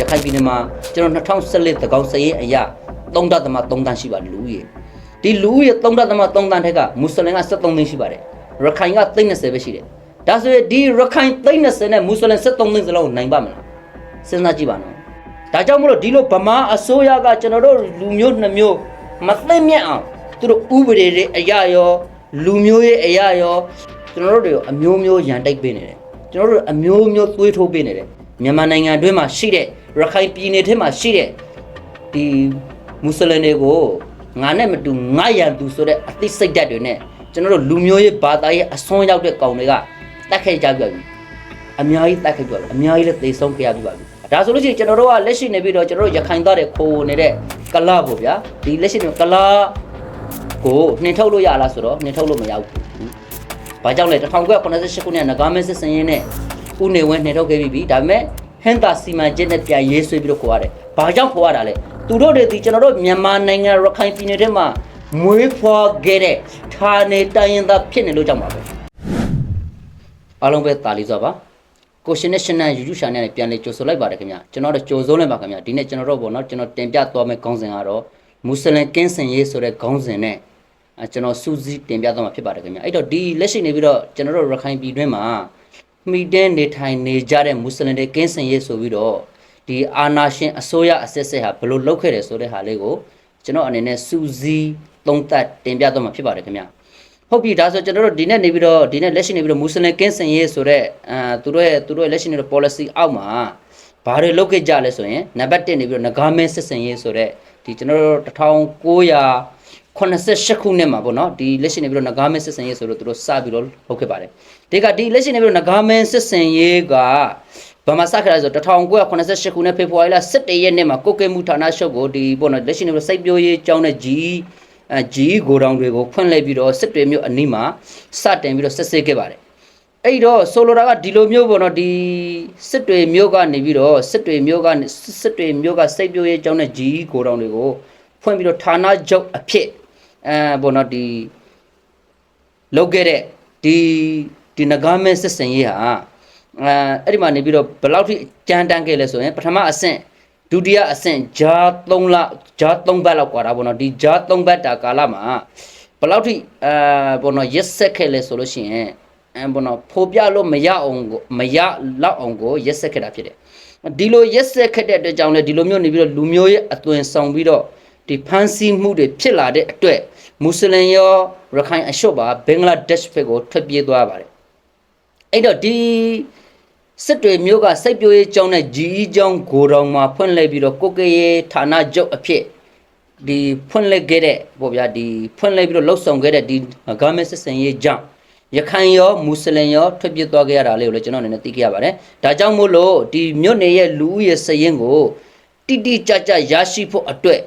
ရခိုင်ပြည်နယ်မှာကျွန်တော်2014သကောင်စရေးအရာ3.3တန်းရှိပါတယ်လူဦးရေဒီလူဦးရေ3.3တန်းထက်ကမွတ်စလင်က73သိန်းရှိပါတယ်ရခိုင်က30ပဲရှိတယ်ဒါဆိုရင်ဒီရခိုင်30နဲ့မွတ်စလင်73သိန်းစလုံးကိုနိုင်ပါမလားစဉ်းစားကြည့်ပါနော်ဒါကြောင့်မလို့ဒီလိုဗမာအစိုးရကကျွန်တော်တို့လူမျိုးနှစ်မျိုးမသိမြတ်အောင်သူတို့ဥပဒေတွေအရာရောလူမျိုးရဲ့အရာရောကျွန်တော်တို့တွေကိုအမျိုးမျိုးရန်တိုက်ပေးနေတယ်ကျွန်တော်တို့အမျိုးမျိုးသွေးထိုးပေးနေတယ်မြန်မာနိုင်ငံအတွင်းမှာရှိတဲ့ ရခိုင်ပြည်နယ်ထဲမှာရှိတဲ့ဒီမွတ်စလင်တွေကိုငါနဲ့မတူငါရန်သူဆိုတဲ့အသိစိတ်ဓာတ်တွေနဲ့ကျွန်တော်တို့လူမျိုးရေးဘာသာရေးအစွန်းရောက်တဲ့ကောင်တွေကတတ်ခဲ့ကြပြပြီအများကြီးတတ်ခဲ့ကြပြီအများကြီးလည်းသေဆုံးခဲ့ရပြီပါပြီဒါဆိုလို့ရှိရင်ကျွန်တော်တို့ကလက်ရှိနေပြီးတော့ကျွန်တော်တို့ရခိုင်သားတွေခိုးနေတဲ့ကလာပေါ့ဗျာဒီလက်ရှိနေကလာကိုနှင်ထုတ်လို့ရလားဆိုတော့နှင်ထုတ်လို့မရဘူး။ဘာကြောင့်လဲ1988ခုနှစ်ငကားမဲစစ်စင်ရင်နဲ့ဦးနေဝင်းနှင်ထုတ်ခဲ့ပြီးပြီ။ဒါပေမဲ့ ဟန်တာစီမံချက်နဲ့ပြန်ရေးဆွဲပြီးတော့ခေါ်ရတယ်။ဘာကြောင့်ခေါ်ရတာလဲ။သူတို့တွေဒီကျွန်တော်တို့မြန်မာနိုင်ငံရခိုင်ပြည်နယ်ထဲမှာမွေးဖွားခဲ့တဲ့ဌာနေတိုင်းရင်းသားဖြစ်နေလို့ကြောင့်ပါပဲ။အားလုံးပဲတာလီစွာပါ။ကိုရှင်နဲ့ရှင်နဲ့ယူယူရှာနဲ့ပြန်လေကြိုဆိုလိုက်ပါတယ်ခင်ဗျာကျွန်တော်တို့ကြိုဆိုလိုက်ပါခင်ဗျာဒီနေ့ကျွန်တော်တို့ပေါ့နော်ကျွန်တော်တင်ပြသွားမယ့်ခေါင်းစဉ်ကတော့မွတ်စလင်ကင်းစင်ရေးဆိုတဲ့ခေါင်းစဉ်နဲ့အဲကျွန်တော်စူးစီးတင်ပြသွားမှာဖြစ်ပါတယ်ခင်ဗျာအဲ့တော့ဒီလက်ရှိနေပြီးတော့ကျွန်တော်တို့ရခိုင်ပြည်တွင်းမှာ မိတဲ့နေထိုင်နေကြတဲ့မွတ်စလင်တွေကင်းစင်ရေးဆိုပြီးတော့ဒီအာနာရှင်အစိုးရအဆက်ဆက်ဟာဘယ်လိုလုပ်ခဲ့တယ်ဆိုတဲ့ဟာလေးကိုကျွန်တော်အနေနဲ့စူးစီးသုံးသပ်တင်ပြသွားမှာဖြစ်ပါတယ်ခင်ဗျာဟုတ်ပြီဒါဆိုကျွန်တော်တို့ဒီနေ့နေပြီးတော့ဒီနေ့လက်ရှိနေပြီးတော့မွတ်စလင်ကင်းစင်ရေးဆိုတော့အဲသူတို့ရဲ့သူတို့ရဲ့လက်ရှိနေတဲ့ policy အောက်မှာဘာတွေလုပ်ခဲ့ကြလဲဆိုရင်နံပါတ်1နေပြီးတော့ငကားမဲစစ်စင်ရေးဆိုတော့ဒီကျွန်တော်တို့ 1988ခုနှစ်မှာပေါ့နော်ဒီလက်ရှိနေပြီးတော့ငကားမဲစစ်စင်ရေးဆိုတော့သူတို့စပြီးတော့လုပ်ခဲ့ပါတယ်ဒီကဒီလက်ရှိနေပြီးတော့ငကားမဲစစ်စင်ရေးကဘာမှစခဲ့လဲဆိုတော့1988ခုနှစ်ဖေဖော်ဝါရီလ17ရက်နေ့မှာကုတ်ကဲမှုဌာနချုပ်ကိုဒီပေါ့နော်လက်ရှိနေပြီးတော့စိတ်ပြိုးရေးကျောင်းတဲ့ကြီးအဲဂျီဂိုဒေါင်တွေကိုဖွင့်လိုက်ပြီးတော့စစ်တွေမျိုးအနီးမှာစတင်ပြီးတော့ဆက်စစ်ခဲ့ပါတယ်အဲ့တော့ဆိုလိုတာကဒီလိုမျိုးပေါ့နော်ဒီစစ်တွေမျိုးကနေပြီးတော့စစ်တွေမျိုးကနေစစ်တွေမျိုးကစိတ်ပြိုးရေးကျောင်းတဲ့ဂျီဂိုဒေါင်တွေကိုဖွင့်ပြီးတော့ဌာနချုပ်အဖြစ် အဲပေါ့နော်ဒီလုပ်ခဲ့တဲ့ဒီဒီနဂါမဲစစ်စင်ရေးဟာအဲအဲ့ဒီမှာနေပြီးတော့ဘယ်လောက်ထိကြမ်းတမ်းခဲ့လဲဆိုရင်ပထမအဆင့်ဒုတိယအဆင့်ဂျာ3လဂျာ3ဘတ်လောက်กว่าတာပေါ့နော်ဒီဂျာ3ဘတ်တာကာလမှာဘယ်လောက်ထိအဲပေါ့နော်ရက်ဆက်ခဲ့လဲဆိုလို့ရှိရင်အဲပေါ့နော်ဖိုးပြလို့မရအောင်ကိုမရလောက်အောင်ကိုရက်ဆက်ခဲ့တာဖြစ်တယ်ဒီလိုရက်ဆက်ခဲ့တဲ့အတွက်ကြောင့်လေဒီလိုမျိုးနေပြီးတော့လူမျိုးရဲ့အသွင်ဆောင်ပြီးတော့ဒီဖန်ဆီးမှုတွေဖြစ်လာတဲ့အတွက် မွတ်စလင်ရောရခိုင်အရှုပ်ပါဘင်္ဂလားဒေ့ရှ်ဘက်ကိုထွက်ပြေးသွားပါတယ်အဲ့တော့ဒီစစ်တွေမျိုးကစိတ်ပြိုးရေးကျောင်းနဲ့ဂျီအီကျောင်းဂိုဒေါင်မှာဖွင့်လိုက်ပြီးတော့ကိုကေရေးဌာနချုပ်အဖြစ်ဒီဖွင့်လိုက်ခဲ့တဲ့ပေါ့ဗျာဒီဖွင့်လိုက်ပြီးတော့လှုပ်ဆောင်ခဲ့တဲ့ဒီဂါမက်စစ်စင်ရေးကြောင့်ရခိုင်ရောမွတ်စလင်ရောထွက်ပြေးသွားခဲ့ရတာလေးကိုလည်းကျွန်တော်အနေနဲ့သိခဲ့ရပါတယ်။ဒါကြောင့်မို့လို့ဒီမြို့နယ်ရဲ့လူဦးရေစရင်ကိုတိတိကျကျရရှိဖို့အတွက်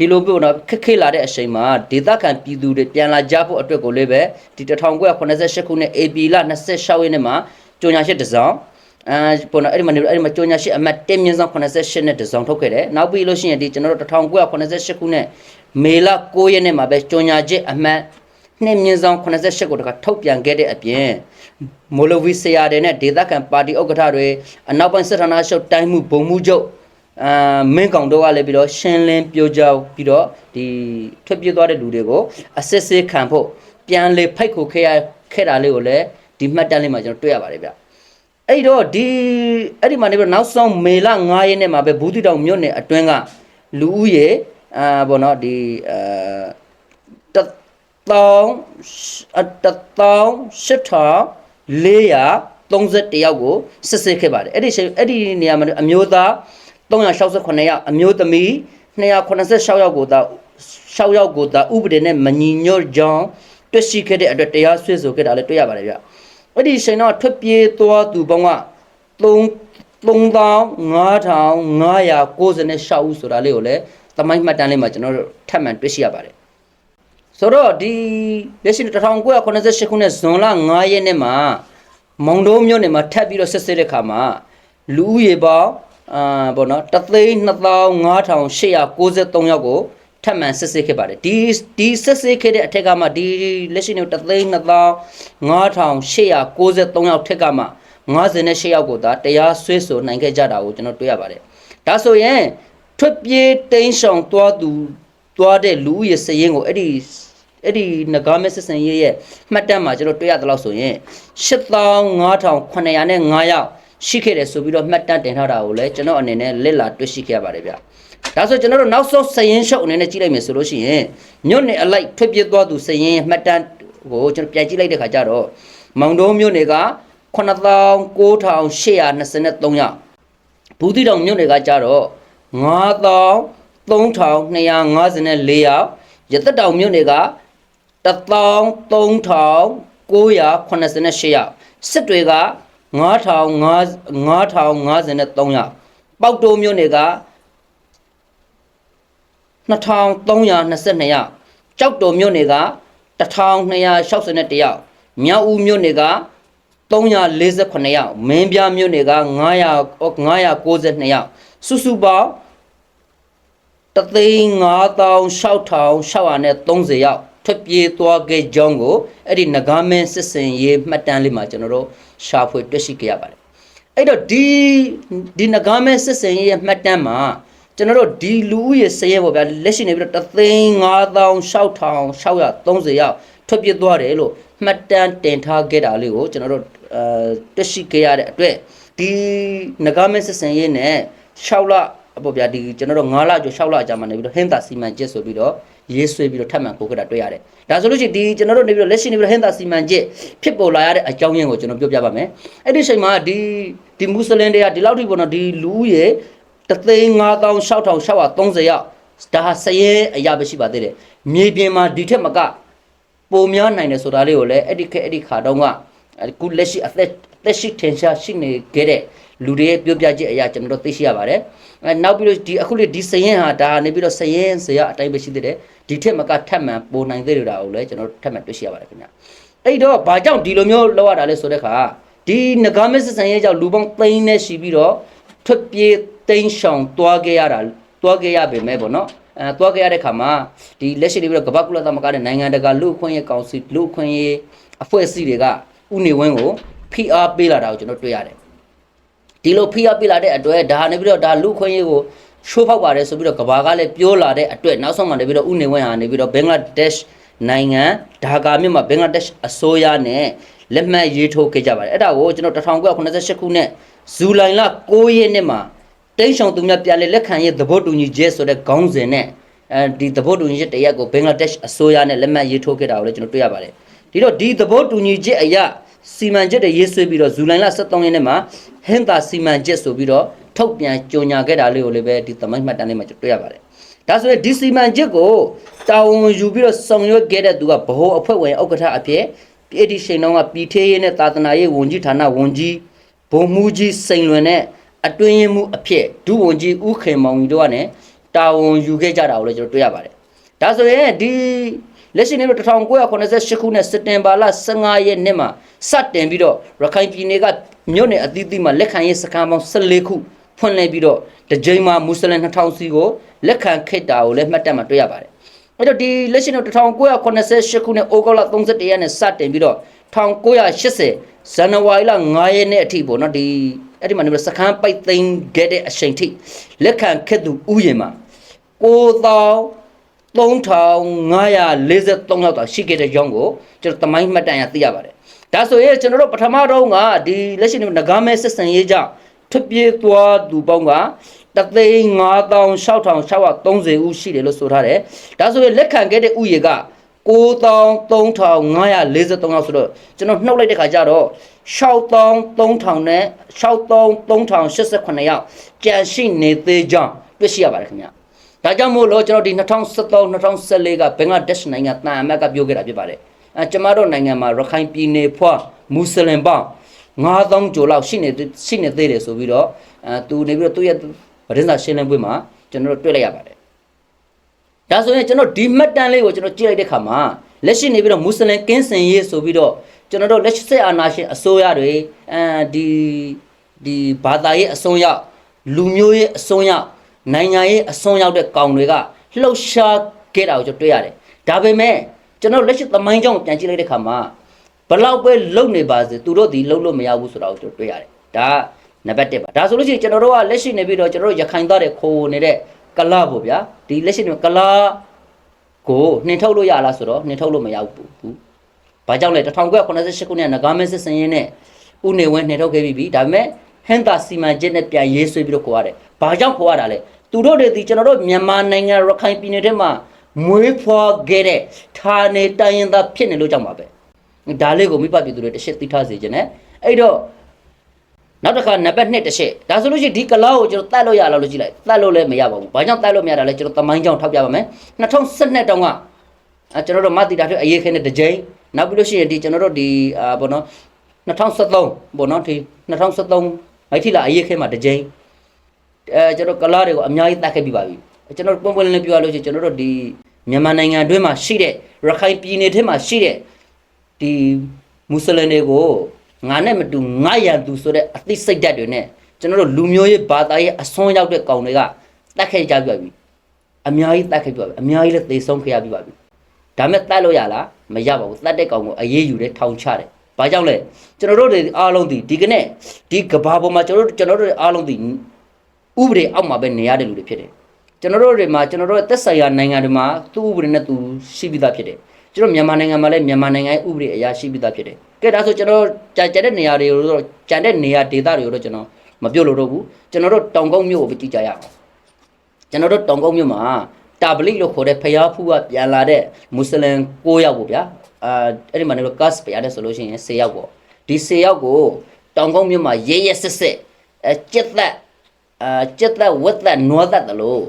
ဒီလိုပြောတော့ခက်ခဲလာတဲ့အချိန်မှာဒေသခံပြည်သူတွေပြန်လာကြဖို့အတွက်ကိုလည်းပဲဒီ1988ခုနှစ် AP လ26ရက်နေ့မှာကြိုညာရှိတစ်စောင်းအဲပေါ်တော့အဲ့ဒီမှာနေအဲ့ဒီမှာကြိုညာရှိအမှတ်1မြင်းဆောင်88နဲ့တစ်စောင်းထုတ်ခဲ့တယ်နောက်ပြီးလို့ရှိရင်ဒီကျွန်တော်တို့1988ခုနှစ်မေလ9ရက်နေ့မှာပဲကြိုညာချစ်အမှတ်နှစ်မြင်းဆောင်88ကိုတခါထုတ်ပြန်ခဲ့တဲ့အပြင်မိုလိုဗီဆရာတွေနဲ့ဒေသခံပါတီဥက္ကဋ္ဌတွေအနောက်ပိုင်းစစ်ဌာနချုပ်တိုင်းမှုဘုံမှုချုပ် အာမင်းကောင်တို့ကလည်းပြီးတော့ရှင်းလင်းပြောကြပြီးတော့ဒီထွက်ပြေးသွားတဲ့လူတွေကိုအစစ်စစ်ခံဖို့ပြန်လေဖိတ်ခုခဲ့ရခဲ့တာလေးကိုလည်းဒီမှတ်တမ်းလေးမှာကျွန်တော်တွေ့ရပါတယ်ဗျအဲ့တော့ဒီအဲ့ဒီမှာနေပြီးတော့နောက်ဆုံးမေလ9ရက်နေ့မှာပဲဘူးတီတောင်မြို့နယ်အတွင်းကလူဦးရေအာဘောနော်ဒီအာတတောင်းအတတောင်းရှစ်ထောင်431ယောက်ကိုစစ်ဆေးခဲ့ပါတယ်အဲ့ဒီအဲ့ဒီနေရာမှာအမျိုးသား 368ယောက်အမျိုးသမီး286ယောက်ကိုသာ6ယောက်ကိုသာဥပဒေနဲ့မညီညွတ်ကြောင်းတွေ့ရှိခဲ့တဲ့အတွက်တရားစွဲဆိုခဲ့တာလည်းတွေ့ရပါတယ်ဗျအဲ့ဒီချိန်တော့ထွက်ပြေးသွားသူပေါင်းက3 3596ဦးဆိုတာလေးကိုလည်းသမိုင်းမှတ်တမ်းလေးမှာကျွန်တော်တို့ထပ်မံတွေ့ရှိရပါတယ်ဆိုတော့ဒီလက်ရှိ1988ခုနှစ်ဇွန်လ9ရက်နေ့မှာမောင်တုံးမြို့နယ်မှာထပ်ပြီးတော့ဆက်စစ်တဲ့ခါမှာလူဦးရေပေါင်း အာဘောနော်တသိန်း25,893ယောက်ကိုထပ်မံစစ်ဆေးခဲ့ပါတယ်ဒီဒီစစ်ဆေးခဲ့တဲ့အထက်ကမှဒီလက်ရှိနေတသိန်း25,893ယောက်ထက်ကမှ58ယောက်ကိုသာတရားစွဲဆိုနိုင်ခဲ့ကြတာကိုကျွန်တော်တွေ့ရပါတယ်ဒါဆိုရင်ထွက်ပြေးတိမ်းရှောင်သွားသူသွားတဲ့လူဦးရေစရင်ကိုအဲ့ဒီအဲ့ဒီနဂါမဲစစ်စင်ရေးရဲ့မှတ်တမ်းမှာကျွန်တော်တွေ့ရသလောက်ဆိုရင်85,900နဲ့9ယောက် ရှိခဲ့တယ်ဆိုပြီးတော့မှတ်တမ်းတင်ထားတာကိုလည်းကျွန်တော်အနေနဲ့လက်လာတွေ့ရှိခဲ့ရပါတယ်ဗျဒါဆိုကျွန်တော်တို့နောက်ဆုံးစရင်ရှုပ်အနေနဲ့ကြည့်လိုက်မယ်ဆိုလို့ရှိရင်မြို့နယ်အလိုက်ထွက်ပြေးသွားသူစရင်ရဲ့မှတ်တမ်းကိုကျွန်တော်ပြန်ကြည့်လိုက်တဲ့ခါကျတော့မောင်တုံးမြို့နယ်က9,9823ယောက်ဘူးတိတောင်မြို့နယ်ကကြတော့9354ယောက်ရသက်တောင်မြို့နယ်က13988ယောက်စစ်တွေက9000 9053ယောက်ပေါက်တိုးမြို့နယ်က2322ယောက်ကြောက်တော်မြို့နယ်က1261ယောက်မြောက်ဦးမြို့နယ်က348ယောက်မင်းပြားမြို့နယ်က900 992ယောက်စုစုပေါင်း356,630ယောက် ထွက်ပြေးသွားခဲ့ကြောင်းကိုအဲ့ဒီနဂါမင်းစစ်စင်ရေးမှတ်တမ်းလေးမှာကျွန်တော်တို့ရှာဖွေတွေ့ရှိခဲ့ရပါတယ်အဲ့တော့ဒီဒီနဂါမင်းစစ်စင်ရေးရဲ့မှတ်တမ်းမှာကျွန်တော်တို့ဒီလူဦးရေစရဲပေါ့ဗျာလက်ရှိနေပြီးတော့356,630ယောက်ထွက်ပြေးသွားတယ်လို့မှတ်တမ်းတင်ထားခဲ့တာလေးကိုကျွန်တော်တို့အဲတွေ့ရှိခဲ့ရတဲ့အတွက်ဒီနဂါမင်းစစ်စင်ရေးနဲ့6လပေါ့ဗျာဒီကျွန်တော်တို့9လကျော်6လအကြာမှာနေပြီးတော့ဟင်းသာစီမံချက်ဆိုပြီးတော့ ရေးဆွဲပြီးတော့ထပ်မံပို့ခဲ့တာတွေ့ရတယ်။ဒါဆိုလို့ရှိရင်ဒီကျွန်တော်တို့နေပြီးတော့လက်ရှိနေပြီးတော့ဟင်းသာစီမံချက်ဖြစ်ပေါ်လာရတဲ့အကြောင်းရင်းကိုကျွန်တော်ပြောပြပါမယ်။အဲ့ဒီအချိန်မှာဒီဒီမွတ်စလင်တွေကဒီလောက်ထိပေါ့နော်ဒီလူဦးရေ356,630ယောက်ဒါဟာစရဲအရာပဲရှိပါသေးတယ်။မြေပြင်မှာဒီထက်မကပုံများနိုင်တယ်ဆိုတာလေးကိုလည်းအဲ့ဒီခက်အဲ့ဒီခါတုန်းကအခုလက်ရှိအသက်အသက်ရှိထင်ရှားရှိနေခဲ့တဲ့လူတွေရဲ့ပြောပြချက်အရာကျွန်တော်တို့သိရှိရပါတယ်အဲနောက်ပြီးတော့ဒီအခုလေဒီစရင်ဟာဒါနေပြီးတော့စရင်စရအတိုင်းပဲရှိသေးတယ် ဒီထက်မကထပ်မှန်ပိုနိုင်သေးတယ်တာကိုလည်းကျွန်တော်တို့ထပ်မှန်တွေ့ရှိရပါတယ်ခင်ဗျအဲ့တော့ဘာကြောင့်ဒီလိုမျိုးလောက်ရတာလဲဆိုတဲ့ခါဒီနဂါမစ်စန်ရဲ့ကြောင့်လူပေါင်းသိန်းနဲ့ရှိပြီးတော့ထွက်ပြေးတိမ်းရှောင်သွားခဲ့ရတာသွားခဲ့ရပေမဲ့ပေါ့နော်အဲသွားခဲ့ရတဲ့ခါမှာဒီလက်ရှိနေပြီးတော့ကမ္ဘာကုလသမဂ္ဂနဲ့နိုင်ငံတကာလူ့အခွင့်အရေးကောင်စီလူ့အခွင့်အရေးအဖွဲ့အစည်းတွေကဥနေဝင်းကိုဖိအားပေးလာတာကိုကျွန်တော်တွေ့ရတယ်ဒီလိုဖိအားပေးလာတဲ့အတွက်ဒါနေပြီးတော့ဒါလူ့အခွင့်အရေးကို ရှိုးဖောက်ပါတယ်ဆိုပြီးတော့ကဘာကလည်းပြောလာတဲ့အတွက်နောက်ဆုံးမှနေပြီးတော့ဥနေဝင်းဟာနေပြီးတော့ဘင်္ဂလားဒေ့ရှ်နိုင်ငံဒါကာမြို့မှာဘင်္ဂလားဒေ့ရှ်အစိုးရနဲ့လက်မှတ်ရေးထိုးခဲ့ကြပါတယ်အဲ့ဒါကိုကျွန်တော်1988ခုနှစ်ဇူလိုင်လ9ရက်နေ့မှာတိန့်ရှောင်သူများပြန်လည်လက်ခံရေးသဘောတူညီချက်ဆိုတဲ့ခေါင်းစဉ်နဲ့အဲဒီသဘောတူညီချက်တရက်ကိုဘင်္ဂလားဒေ့ရှ်အစိုးရနဲ့လက်မှတ်ရေးထိုးခဲ့တာကိုလည်းကျွန်တော်တွေ့ရပါတယ်ဒီတော့ဒီသဘောတူညီချက်အရ စီမံချက်တွေရေးဆွဲပြီးတော့ဇူလိုင်လ23ရက်နေ့မှာဟင်သာစီမံချက်ဆိုပြီးတော့ထုတ်ပြန်ကြေညာခဲ့တာလေးကိုလည်းပဲဒီသမိုင်းမှတ်တမ်းလေးမှာကျွန်တော်တွေ့ရပါတယ်ဒါဆိုရင်ဒီစီမံချက်ကိုတာဝန်ယူပြီးတော့ဆောင်ရွက်ခဲ့တဲ့သူကဗဟိုအဖွဲ့ဝင်ဥက္ကဋ္ဌအဖြစ်ပြည်တီရှိန်တော်ကပြည်ထေးရေးနဲ့သာသနာရေးဝန်ကြီးဌာနဝန်ကြီးဘုံမှုကြီးစိန်လွင်နဲ့အတွင်းရေးမှုအဖြစ်ဒုဝန်ကြီးဦးခင်မောင်ကြီးတို့ကလည်းတာဝန်ယူခဲ့ကြတာကိုလည်းကျွန်တော်တွေ့ရပါတယ်ဒါဆိုရင်ဒီ လက်ရှိနေလို့1988ခုနှစ်စက်တင်ဘာလ15ရက်နေ့မှာစတင်ပြီးတော့ရခိုင်ပြည်နယ်ကမြို့နယ်အသီးသီးမှာလက်ခံရေးစခန်းပေါင်း14ခုဖွင့်လှစ်ပြီးတော့တကြိမ်မှာမွတ်စလင်2000စီကိုလက်ခံခိတ်တာကိုလည်းမှတ်တမ်းမှာတွေ့ရပါတယ်အဲ့တော့ဒီလက်ရှိနေ1988ခုနှစ်ဩဂုတ်လ31ရက်နေ့စတင်ပြီးတော့1980ဇန်နဝါရီလ9ရက်နေ့အထိပေါ့နော်ဒီအဲ့ဒီမှာနေပြီးစခန်းပိုက်သိမ်းခဲ့တဲ့အချိန်ထိလက်ခံခဲ့သူဥယျာဉ်မှာ9000 3543လောက်တောင်ရှိခဲ့တဲ့ကြောင်းကိုကျွန်တော်တမိုင်းမှတ်တမ်းရသိရပါတယ်။ဒါဆိုရင်ကျွန်တော်တို့ပထမတော့ကဒီလက်ရှိနေငကားမဲဆက်ဆံရေးကြောင့်ထွက်ပြေးသွားသူပေါင်းက356,630ဦးရှိတယ်လို့ဆိုထားတယ်။ဒါဆိုရင်လက်ခံခဲ့တဲ့ဥယေက93,543ယောက်ဆိုတော့ကျွန်တော်နှုတ်လိုက်တဲ့ခါကျတော့63,000နဲ့63,089ယောက်ကြန့်ရှိနေသေးကြောင်းတွေ့ရှိရပါတယ်ခင်ဗျာ။ ဒါကြောင့်မို့လို့ကျွန်တော်ဒီ2013 2014ကဘင်္ဂလားဒေ့ရှ်နိုင်ငံတန်အမတ်ကပြောခဲ့တာဖြစ်ပါတယ်။အဲကျမတို့နိုင်ငံမှာရခိုင်ပြည်နယ်ဖွာမွတ်စလင်ပေါင်း9000ကျော်လောက်ရှိနေရှိနေသေးတယ်ဆိုပြီးတော့အဲသူနေပြီးတော့သူ့ရဲ့ဗဒင်းစာရှင်းလင်းပွဲမှာကျွန်တော်တို့တွေ့လိုက်ရပါတယ်။ဒါဆိုရင်ကျွန်တော်ဒီမှတ်တမ်းလေးကိုကျွန်တော်ကြည့်လိုက်တဲ့ခါမှာလက်ရှိနေပြီးတော့မွတ်စလင်ကင်းစင်ရေးဆိုပြီးတော့ကျွန်တော်တို့လက်ရှိစစ်အာဏာရှင်အစိုးရတွေအဲဒီဒီဘာသာရေးအစွန်းရောက်လူမျိုးရေးအစွန်းရောက် နိုင်ငံရေးအစွန်းရောက်တဲ့ကောင်တွေကလှုပ်ရှားခဲ့တာကိုကျွန်တော်တွေ့ရတယ်။ဒါပေမဲ့ကျွန်တော်လက်ရှိသမိုင်းကြောင်းကိုပြန်ကြည့်လိုက်တဲ့ခါမှာဘလောက်ပဲလုံနေပါစေသူတို့ဒီလုံလို့မရဘူးဆိုတာကိုကျွန်တော်တွေ့ရတယ်။ဒါနံပါတ်1ပါဒါဆိုလို့ရှိရင်ကျွန်တော်တို့ကလက်ရှိနေပြီးတော့ကျွန်တော်တို့ရခိုင်သားတဲ့ခိုးနေတဲ့ကလာပေါ့ဗျာဒီလက်ရှိနေကလာကိုနှင်ထုတ်လို့ရလားဆိုတော့နှင်ထုတ်လို့မရဘူးဘာကြောင့်လဲ1988ခုနှစ်ငကားမဲစစ်စင်ရင်နဲ့ဥနေဝင်းနှင်ထုတ်ခဲ့ပြီဒါပေမဲ့ ဟန်တာစီမံချက်နဲ့ပြန်ရေးဆွဲပြီးတော့ခေါ်ရတယ်ဘာကြောင့်ခေါ်ရတာလဲသူတို့တွေဒီကျွန်တော်တို့မြန်မာနိုင်ငံရခိုင်ပြည်နယ်ထဲမှာမွေးဖွားခဲ့တဲ့ဌာနေတိုင်းရင်းသားဖြစ်နေလို့ကြောင့်ပါပဲဒါလေးကိုမိဘပြည်သူတွေတစ်ချက်သိထားစေချင်တယ်အဲ့တော့နောက်တစ်ခါနံပါတ်1တစ်ချက်ဒါဆိုလို့ရှိရင်ဒီကလာကိုကျွန်တော်တတ်လို့ရလားလို့ကြည့်လိုက်တတ်လို့လည်းမရပါဘူးဘာကြောင့်တတ်လို့မရတာလဲကျွန်တော်တမိုင်းကြောင့်ထောက်ပြပါမယ်2012တောင်ကအဲကျွန်တော်တို့မတိတာထွေအရေးခဲတဲ့တစ်ကြိမ်နောက်ပြီးလို့ရှိရင်ဒီကျွန်တော်တို့ဒီအာဘောနော်2013ဘောနော်ဒီ2013 မိုက်ထီလာအရေးခဲမှာတစ်ကြိမ်အဲကျွန်တော်ကလာတွေကိုအများကြီးတတ်ခဲ့ပြီးပါပြီကျွန်တော်ပုံပွင့်လင်းပြောရလို့ရှိရင်ကျွန်တော်တို့ဒီမြန်မာနိုင်ငံအတွင်းမှာရှိတဲ့ရခိုင်ပြည်နယ်ထဲမှာရှိတဲ့ဒီမွတ်စလင်တွေကိုငါနဲ့မတူငါရန်သူဆိုတဲ့အသိစိတ်ဓာတ်တွေနဲ့ကျွန်တော်တို့လူမျိုးရေးဘာသာရေးအစွန်းရောက်တဲ့ကောင်တွေကတတ်ခဲ့ကြပြပြီအများကြီးတတ်ခဲ့ပြပြီအများကြီးလည်းသေဆုံးခဲ့ရပြီပါပြီဒါမဲ့တတ်လို့ရလားမရပါဘူးတတ်တဲ့ကောင်ကိုအေးအေးယူတယ်ထောင်ချတယ် ဘာကြောင့်လဲကျွန်တော်တို့တွေအားလုံးဒီဒီကနေ့ဒီကဘာပေါ်မှာကျွန်တော်တို့ကျွန်တော်တို့အားလုံးဒီဥပဒေအောက်မှာပဲနေရတဲ့လူတွေဖြစ်တယ်ကျွန်တော်တို့တွေမှာကျွန်တော်တို့ရဲ့သက်ဆိုင်ရာနိုင်ငံတွေမှာသူ့ဥပဒေနဲ့သူရှိပြီးသားဖြစ်တယ်ကျွန်တော်မြန်မာနိုင်ငံမှာလည်းမြန်မာနိုင်ငံရဲ့ဥပဒေအရာရှိပြီးသားဖြစ်တယ်ကဲဒါဆိုကျွန်တော်ကြံကြတဲ့နေရာတွေကိုတော့ကြံတဲ့နေရာဒေသတွေကိုတော့ကျွန်တော်မပြောလို့တော့ဘူးကျွန်တော်တို့တောင်ကုန်းမြို့ကိုပဲကြည့်ကြရအောင်ကျွန်တော်တို့တောင်ကုန်းမြို့မှာတာဘလိလို့ခေါ်တဲ့ဖျားဖူးကပြန်လာတဲ့မွတ်စလင်9ယောက်ပေါ့ဗျာ အာအဲ့ဒီမှာလည်းကတ်ပြရတယ်ဆိုလို့ရှိရင်10ယောက်ပေါ့ဒီ10ယောက်ကိုတောင်ကုန်းမြို့မှာရဲရဲစစ်စစ်အဲကြက်သက်အာကြက်သက်ဝက်သက်နွားသက်တလို့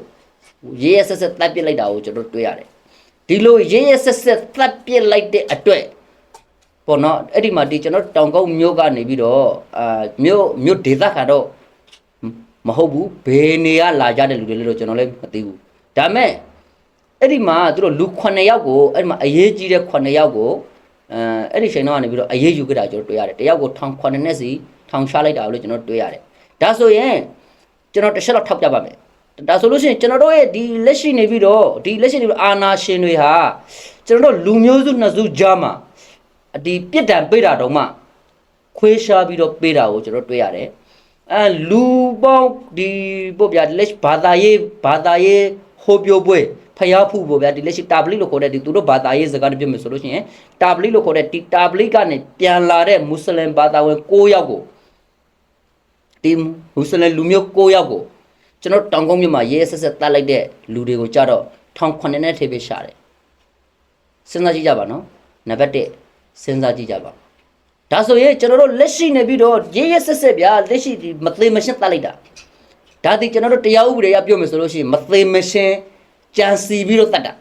ရဲရဲစစ်စစ်တပ်ပစ်လိုက်တာကိုကျွန်တော်တွေ့ရတယ်ဒီလိုရဲရဲစစ်စစ်တပ်ပစ်လိုက်တဲ့အတွက်ပေါ့နော်အဲ့ဒီမှာဒီကျွန်တော်တောင်ကုန်းမြို့ကနေပြီးတော့အာမြို့မြို့ဒေသခံတော့မဟုတ်ဘူးဘယ်နေရလာကြတဲ့လူတွေလဲတော့ကျွန်တော်လည်းမသိဘူးဒါမဲ့ အဲ့ဒီမှာသူတို့လူ9ယောက်ကိုအဲ့ဒီမှာအရေးကြီးတဲ့9ယောက်ကိုအဲအဲ့ဒီချိန်တော့ကနေပြီးတော့အရေးယူခဲ့တာကျွန်တော်တွေ့ရတယ်တယောက်ကိုထောင်9နှစ်စီထောင်ချလိုက်တာလို့ကျွန်တော်တွေ့ရတယ်ဒါဆိုရင်ကျွန်တော်တစ်ချက်တော့ထောက်ပြပါမယ်ဒါဆိုလို့ရှိရင်ကျွန်တော်တို့ရဲ့ဒီလက်ရှိနေပြီးတော့ဒီလက်ရှိနေပြီးအာနာရှင်တွေဟာကျွန်တော်တို့လူမျိုးစုနှစ်စုကြားမှာဒီပြစ်ဒဏ်ပေးတာတော့မှခွေးရှားပြီးတော့ပေးတာကိုကျွန်တော်တွေ့ရတယ်အဲလူပေါင်းဒီပို့ပြလက်ဘာသာရေးဘာသာရေးဟိုပြိုးပွဲ ဖျားဖူးပို့ဗျာဒီလက်ရှိတာဘလိလို့ခေါ်တဲ့ဒီသူတို့ဘာသာရေးစကားတပြည့်မယ်ဆိုလို့ရှိရင်တာဘလိလို့ခေါ်တဲ့ဒီတာဘလိကနေပြန်လာတဲ့မွတ်စလင်ဘာသာဝင်9ယောက်ကိုဒီမွတ်စလင်လူမျိုး9ယောက်ကိုကျွန်တော်တောင်ကုန်းမြို့မှာရဲဆက်ဆက်တတ်လိုက်တဲ့လူတွေကိုကြတော့ထောင်9နဲ့ထိပ်ပေးရှာတယ်စဉ်းစားကြည့်ကြပါနော်နံပါတ်1စဉ်းစားကြည့်ကြပါဒါဆိုရင်ကျွန်တော်တို့လက်ရှိနေပြီးတော့ရဲရဲဆက်ဆက်ဗျာလက်ရှိဒီမသေးမရှင်းတတ်လိုက်တာဒါဒီကျွန်တော်တို့တရားဥပဒေအရပြောမယ်ဆိုလို့ရှိရင်မသေးမရှင်း ကြံစီပြီးတော့တတ်တာ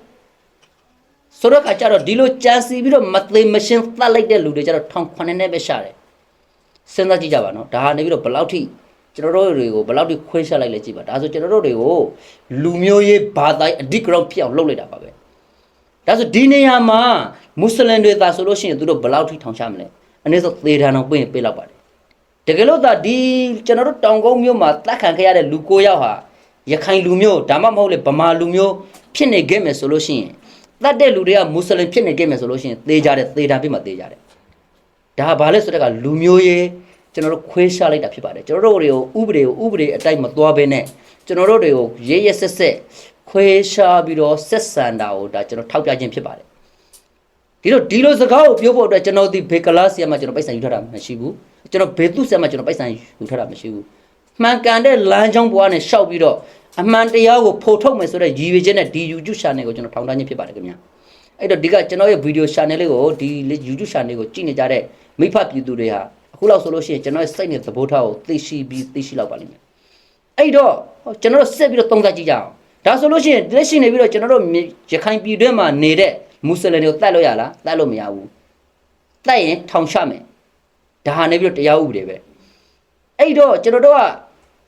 ဆိုတော့ကကြတော့ဒီလိုကြံစီပြီးတော့မသေးမရှင်းတတ်လိုက်တဲ့လူတွေကြတော့ထောင်9နဲ့ပဲရှာတယ်စဉ်းစားကြည့်ကြပါနော်ဒါဟာနေပြီးတော့ဘယ်လောက်ထိကျွန်တော်တို့တွေကိုဘယ်လောက်ထိခွဲရှက်လိုက်လဲကြည့်ပါဒါဆိုကျွန်တော်တို့တွေကိုလူမျိုးရေးဘာသာရေးအဒီဂရောင်းဖြစ်အောင်လုပ်လိုက်တာပါပဲဒါဆိုဒီနေရာမှာမွတ်စလင်တွေသာဆိုလို့ရှိရင်သူတို့ဘယ်လောက်ထိထောင်ချမလဲအနည်းဆုံးသေထန်အောင်ပြင်ပေးလောက်ပါတယ်တကယ်လို့သာဒီကျွန်တော်တို့တောင်ကုန်းမြို့မှာတတ်ခံခဲ့ရတဲ့လူ၉ယောက်ဟာ ရခိုင်လူမျိုးဒါမှမဟုတ်လေဗမာလူမျိုးဖြစ်နေခဲ့မယ်ဆိုလို့ရှိရင်တတ်တဲ့လူတွေကမွတ်စလင်ဖြစ်နေခဲ့မယ်ဆိုလို့ရှိရင်သေကြတယ်သေတာပြစ်မှာသေကြတယ်ဒါဘာလဲဆိုတော့ကလူမျိုးရေးကျွန်တော်တို့ခွေးရှာလိုက်တာဖြစ်ပါတယ်ကျွန်တော်တို့တွေကိုဥပဒေကိုဥပဒေအတိုင်းမသွားဘဲနဲ့ကျွန်တော်တို့တွေကိုရေးရဆက်ဆက်ခွေးရှာပြီးတော့ဆက်ဆံတာကိုဒါကျွန်တော်ထောက်ပြခြင်းဖြစ်ပါတယ်ဒီလိုဒီလိုစကားကိုပြောဖို့အတွက်ကျွန်တော်ဒီဘေကလာဆီယမှာကျွန်တော်ပိုက်ဆံယူထားတာမရှိဘူးကျွန်တော်ဘေသူဆီယမှာကျွန်တော်ပိုက်ဆံယူထားတာမရှိဘူးမှန်ကန်တဲ့လမ်းကြောင်းဘဝနဲ့ရှောက်ပြီးတော့ အမှန်တရားကိုဖော်ထုတ်မယ်ဆိုတဲ့ရည်ရွယ်ချက်နဲ့ဒီ YouTube channel ကိုကျွန်တော်ထောင်ထားခြင်းဖြစ်ပါတယ်ခင်ဗျာအဲ့တော့ဒီကကျွန်တော်ရဲ့ video channel လေးကိုဒီ YouTube channel ကိုကြည့်နေကြတဲ့မိဖပြည်သူတွေဟာအခုလောက်ဆိုလို့ရှိရင်ကျွန်တော်ရဲ့စိတ်နဲ့သဘောထားကိုသိရှိပြီးသိရှိလောက်ပါလိမ့်မယ်အဲ့တော့ကျွန်တော်တို့ဆက်ပြီးတော့သုံးသပ်ကြည့်ကြအောင်ဒါဆိုလို့ရှိရင်လက်ရှိနေပြီးတော့ကျွန်တော်တို့ရခိုင်ပြည်တွင်းမှာနေတဲ့မွတ်စလင်တွေကိုတတ်လို့ရလားတတ်လို့မရဘူးတတ်ရင်ထောင်ချမယ်ဒါဟာနေပြီးတော့တရားဥပဒေပဲအဲ့တော့ကျွန်တော်တို့က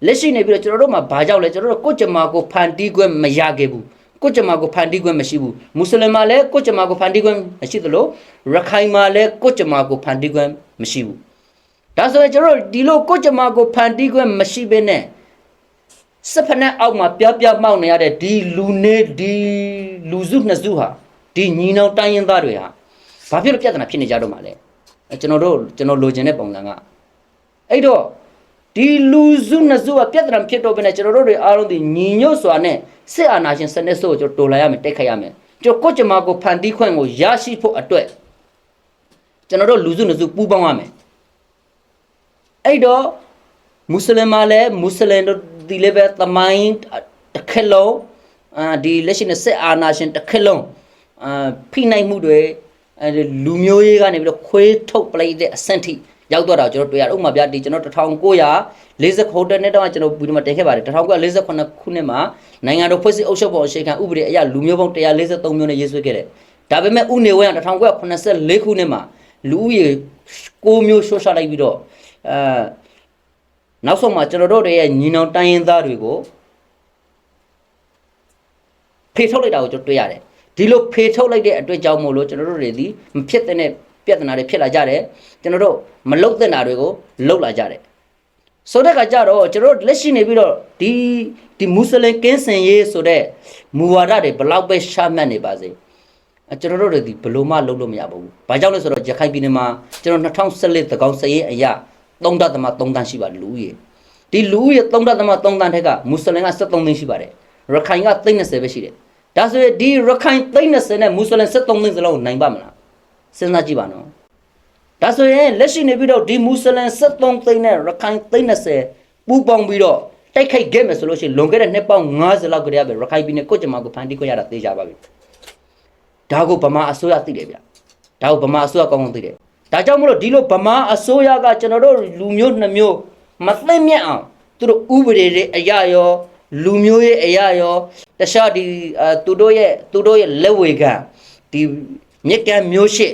လက်ရှိနေပြီးတော့ကျွန်တော်တို့မှာဘာကြောက်လဲကျွန်တော်တို့ကိုကြမာကိုဖန်တီးခွင့်မရခဲ့ဘူးကိုကြမာကိုဖန်တီးခွင့်မရှိဘူးမွတ်စလင်မှာလည်းကိုကြမာကိုဖန်တီးခွင့်မရှိသလိုရခိုင်မှာလည်းကိုကြမာကိုဖန်တီးခွင့်မရှိဘူးဒါဆိုရင်ကျွန်တော်တို့ဒီလိုကိုကြမာကိုဖန်တီးခွင့်မရှိဘဲနဲ့စဖနဲ့အောက်မှာပြပြမောက်နေရတဲ့ဒီလူနေဒီလူစုနှစ်စုဟာဒီညီနောင်တိုင်းရင်းသားတွေဟာဘာဖြစ်လို့ပြဿနာဖြစ်နေကြတော့မှာလဲအဲကျွန်တော်တို့ကျွန်တော်လိုချင်တဲ့ပုံစံကအဲ့တော့ ဒီလူစုနှစ်စုကပြဿနာဖြစ်တော့ဘဲနဲ့ကျွန်တော်တို့တွေအားလုံးဒီညီညွတ်စွာနဲ့စစ်အာဏာရှင်စနစ်ဆိုကိုကျွန်တော်တော်လာရမယ်တိုက်ခိုက်ရမယ်ကျွန်တော်ကိုယ့်ကျမကိုဖန်တီးခွင့်ကိုရရှိဖို့အတွက်ကျွန်တော်တို့လူစုနှစ်စုပူးပေါင်းရမယ်အဲ့တော့မွတ်စလင်မလည်းမွတ်စလင်တို့ဒီလည်းပဲသမိုင်းတစ်ခက်လုံးအာဒီလက်ရှိနဲ့စစ်အာဏာရှင်တစ်ခက်လုံးအာဖိနိုင်မှုတွေအဲလူမျိုးရေးကနေပြီးတော့ခွေးထုတ်ပလိုက်တဲ့အဆင့်ထိ ရောက်တော့တာကျွန်တော်တွေ့ရတယ်ဥပမာပြဒီကျွန်တော်1940ဟိုတယ်နဲ့တော့ကျွန်တော်ဗီဒီယိုမှာတင်ခဲ့ပါတယ်1948ခုနှစ်မှာနိုင်ငံတော်ဖွဲ့စည်းအုပ်ချုပ်ပုံအခြေခံဥပဒေအရလူမျိုးပေါင်း143မျိုးနဲ့ရေးဆွဲခဲ့တယ်ဒါပေမဲ့ဥနေဝဲက1984ခုနှစ်မှာလူဦးရေ6မျိုးရှော့ချလိုက်ပြီးတော့အဲနောက်ဆုံးမှာကျွန်တော်တို့တွေရဲ့ညီနောင်တိုင်းရင်းသားတွေကိုဖေထုတ်လိုက်တာကိုကျွန်တော်တွေ့ရတယ်ဒီလိုဖေထုတ်လိုက်တဲ့အတွက်ကြောင့်မို့လို့ကျွန်တော်တို့တွေဒီမဖြစ်တဲ့ ပြဿနာတွေဖြစ်လာကြတယ်ကျွန်တော်တို့မလုတ်တဲ့နာတွေကိုလုတ်လာကြတယ်ဆိုတဲ့ကကြတော့ကျွန်တော်တို့လက်ရှိနေပြီးတော့ဒီဒီမွတ်စလင်ကင်းစင်ရေးဆိုတဲ့မူဝါဒတွေဘလောက်ပဲရှာမှတ်နေပါစေအဲကျွန်တော်တို့တွေဒီဘလို့မှလုံးလို့မရပါဘူး။ဘာကြောင့်လဲဆိုတော့ရခိုင်ပြည်နယ်မှာကျွန်တော်2014သကောင်စရေးအရာ3ဒသမ3တန်းရှိပါတယ်လူဦးရေ။ဒီလူဦးရေ3ဒသမ3တန်းထက်ကမွတ်စလင်က73သိန်းရှိပါတယ်။ရခိုင်က30ပဲရှိတယ်။ဒါဆိုရင်ဒီရခိုင်30နဲ့မွတ်စလင်73သိန်းစလုံးကိုနိုင်ပါမလား။ စဉ်းစားကြည့်ပါနော်။ဒါဆိုရင်လက်ရှိနေပြီးတော့ဒီမွတ်စလင်73သိန်းနဲ့ရခိုင်30ပူးပေါင်းပြီးတော့တိုက်ခိုက်ခဲ့မယ်ဆိုလို့ရှိရင်လွန်ခဲ့တဲ့နှစ်ပေါင်း90လောက်ကတည်းကပဲရခိုင်ပြည်နယ်ကိုကြမကိုဖန်တီးခွင့်ရတာသိကြပါပြီ။ဒါကိုဗမာအစိုးရသိတယ်ဗျ။ဒါကိုဗမာအစိုးရကောင်းကောင်းသိတယ်။ဒါကြောင့်မလို့ဒီလိုဗမာအစိုးရကကျွန်တော်တို့လူမျိုးနှစ်မျိုးမသိမြတ်အောင်သူတို့ဥပဒေတွေအရာရောလူမျိုးရဲ့အရာရောတခြားဒီအဲသူတို့ရဲ့သူတို့ရဲ့လက်ဝေခံဒီ မြက်ကံမျိုးရှိ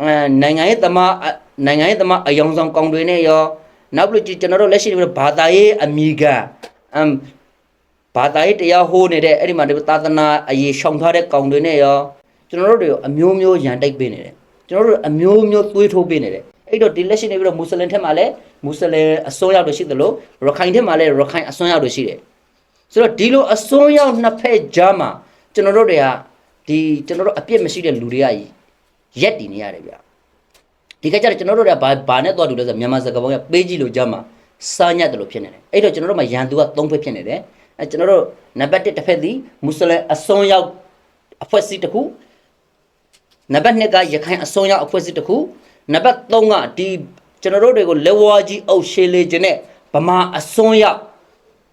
အဲနိုင်ငံရေးသမားအနိုင်ငံရေးသမားအယောင်ဆောင်ကောင်တွေနဲ့ရောနောက်ပြီးတော့ကျွန်တော်တို့လက်ရှိတွေဘာသာရေးအမိကအမ်ဘာသာရေးတရားဟိုးနေတဲ့အဲ့ဒီမှာဒီသာသနာအရေးရှောင်ထားတဲ့ကောင်တွေနဲ့ရောကျွန်တော်တို့တွေကိုအမျိုးမျိုးရန်တိုက်ပေးနေတယ်ကျွန်တော်တို့အမျိုးမျိုးသွေးထိုးပေးနေတယ်အဲ့တော့ဒီလက်ရှိနေပြီးတော့မွတ်စလင်ထက်မှာလည်းမွတ်စလင်အစွန်းရောက်တွေရှိသလိုရခိုင်ထက်မှာလည်းရခိုင်အစွန်းရောက်တွေရှိတယ်ဆိုတော့ဒီလိုအစွန်းရောက်နှစ်ဖက်ကြားမှာကျွန်တော်တို့တွေက ဒီကျွန်တော်တို့အပြစ်မရှိတဲ့လူတွေကရက်တည်နေရတယ်ဗျဒီကကြတော့ကျွန်တော်တို့တွေကဘာဘာနဲ့တော့တူလဲဆိုမြန်မာစကားပုံကပေးကြည့်လို့ကြားမှာစာညတ်တယ်လို့ဖြစ်နေတယ်အဲ့တော့ကျွန်တော်တို့မှာရန်သူက၃ဖက်ဖြစ်နေတယ်အဲကျွန်တော်တို့နံပါတ်1တစ်ဖက်သည်မွတ်စလင်အစွန်းရောက်အဖွဲ့အစည်းတစ်ခုနံပါတ်2ကရခိုင်အစွန်းရောက်အဖွဲ့အစည်းတစ်ခုနံပါတ်3ကဒီကျွန်တော်တို့တွေကိုလက်ဝါးကြီးအုပ်ရှေးလေးခြင်းနဲ့ဗမာအစွန်းရောက်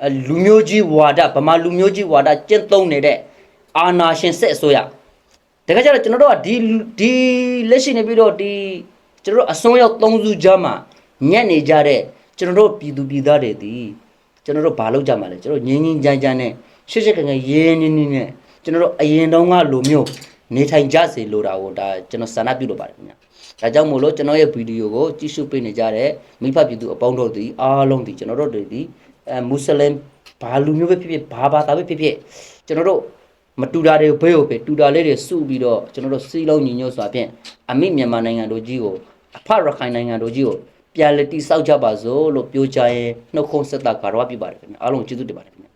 အဲလူမျိုးကြီးဝါဒဗမာလူမျိုးကြီးဝါဒကျင့်သုံးနေတဲ့ အာနာရှင်စစ်အစိုးရတကယ်ကြတော့ကျွန်တော်တို့ကဒီဒီလက်ရှိနေပြီးတော့ဒီကျွန်တော်တို့အစွန်းရောက်၃စုကြားမှာညက်နေကြတဲ့ကျွန်တော်တို့ပြည်သူပြည်သားတွေဒီကျွန်တော်တို့ဘာလုပ်ကြမှာလဲကျွန်တော်ငင်းငင်းကြမ်းကြမ်းနဲ့ရှစ်ရှစ်ကန်ကန်ရင်းရင်းနေနဲ့ကျွန်တော်တို့အရင်တုန်းကလိုမျိုးနေထိုင်ကြစေလိုတာကိုဒါကျွန်တော်ဆန္ဒပြုလုပ်ပါတယ်ခင်ဗျာဒါကြောင့်မို့လို့ကျွန်တော်ရဲ့ဗီဒီယိုကိုကြည့်ရှုပေးနေကြတဲ့မိဖပြည်သူအပေါင်းတို့ဒီအားလုံးဒီကျွန်တော်တို့တွေဒီအဲမွတ်စလင်ဘာလူမျိုးပဲဖြစ်ဖြစ်ဘာဘာသာပဲဖြစ်ဖြစ်ကျွန်တော်တို့ မတူတာတွေကိုဘေးကိုပဲတူတာလေးတွေစုပြီးတော့ကျွန်တော်တို့စီလုံးညီညွတ်စွာဖြင့်အမိမြန်မာနိုင်ငံတို့ကြီးကိုအဖရခိုင်နိုင်ငံတို့ကြီးကိုပြန်လည်တိဆောက်ကြပါစို့လို့ပြောကြရင်နှုတ်ခွန်းဆက်တာကာရဝပြပါတယ်ခင်ဗျာအားလုံးကျေးဇူးတင်ပါတယ်ခင်ဗျာ